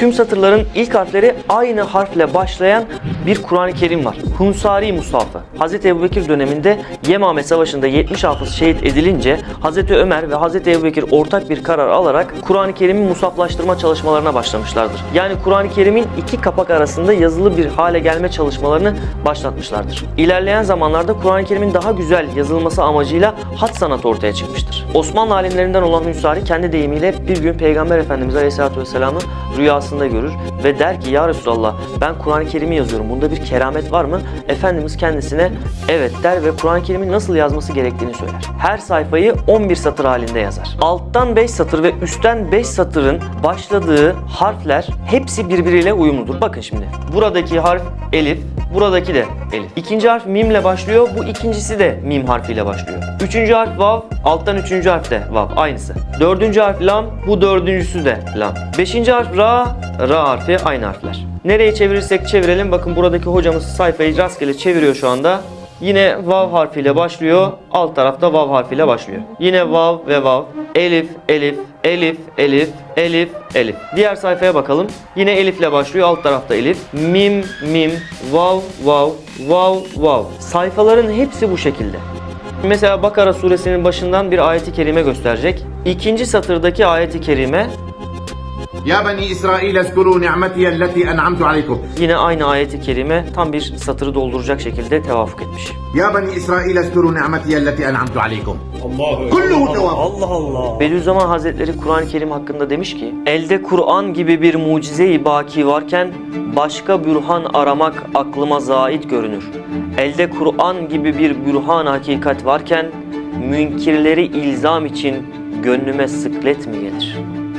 Tüm satırların ilk harfleri aynı harfle başlayan bir Kur'an-ı Kerim var. Hunsari Mushafı. Hz. Ebubekir döneminde Yemame Savaşı'nda 70 hafız şehit edilince Hz. Ömer ve Hz. Ebubekir ortak bir karar alarak Kur'an-ı Kerim'i musaflaştırma çalışmalarına başlamışlardır. Yani Kur'an-ı Kerim'in iki kapak arasında yazılı bir hale gelme çalışmalarını başlatmışlardır. İlerleyen zamanlarda Kur'an-ı Kerim'in daha güzel yazılması amacıyla hat sanatı ortaya çıkmıştır. Osmanlı alimlerinden olan Hünsari kendi deyimiyle bir gün Peygamber Efendimiz Aleyhisselatü Vesselam'ı rüyasında görür ve der ki Ya Resulallah ben Kur'an-ı Kerim'i yazıyorum. Bunda bir keramet var mı? Efendimiz kendisine evet der ve Kur'an-ı Kerim'i nasıl yazması gerektiğini söyler. Her sayfayı 11 satır halinde yazar. Alttan 5 satır ve üstten 5 satırın başladığı harfler hepsi birbiriyle uyumludur. Bakın şimdi. Buradaki harf elif, buradaki de elif. İkinci harf mimle başlıyor. Bu ikincisi de mim harfiyle başlıyor. Üçüncü harf vav, alttan üçüncü harf de vav. Aynısı. Dördüncü harf lam, bu dördüncüsü de lam. Beşinci harf ra, ra harfi aynı harfler. Nereye çevirirsek çevirelim. Bakın buradaki hocamız sayfayı rastgele çeviriyor şu anda. Yine vav harfiyle başlıyor. Alt tarafta vav harfiyle başlıyor. Yine vav ve vav. Elif, elif, elif, elif, elif, elif. Diğer sayfaya bakalım. Yine elifle başlıyor. Alt tarafta elif. Mim, mim, vav, vav, vav, vav. Sayfaların hepsi bu şekilde. Mesela Bakara suresinin başından bir ayeti kerime gösterecek. İkinci satırdaki ayeti kerime ya bani İsrail eskuru ni'meti elleti en'amtu aleykum. Yine aynı ayeti kerime tam bir satırı dolduracak şekilde tevafuk etmiş. Ya bani İsrail eskuru ni'meti elleti en'amtu aleykum. Allahu Kulluhu. Allah Allah. Bediüzzaman Hazretleri Kur'an-ı Kerim hakkında demiş ki Elde Kur'an gibi bir mucize-i baki varken başka bürhan aramak aklıma zait görünür. Elde Kur'an gibi bir bürhan hakikat varken münkirleri ilzam için gönlüme sıklet mi gelir?''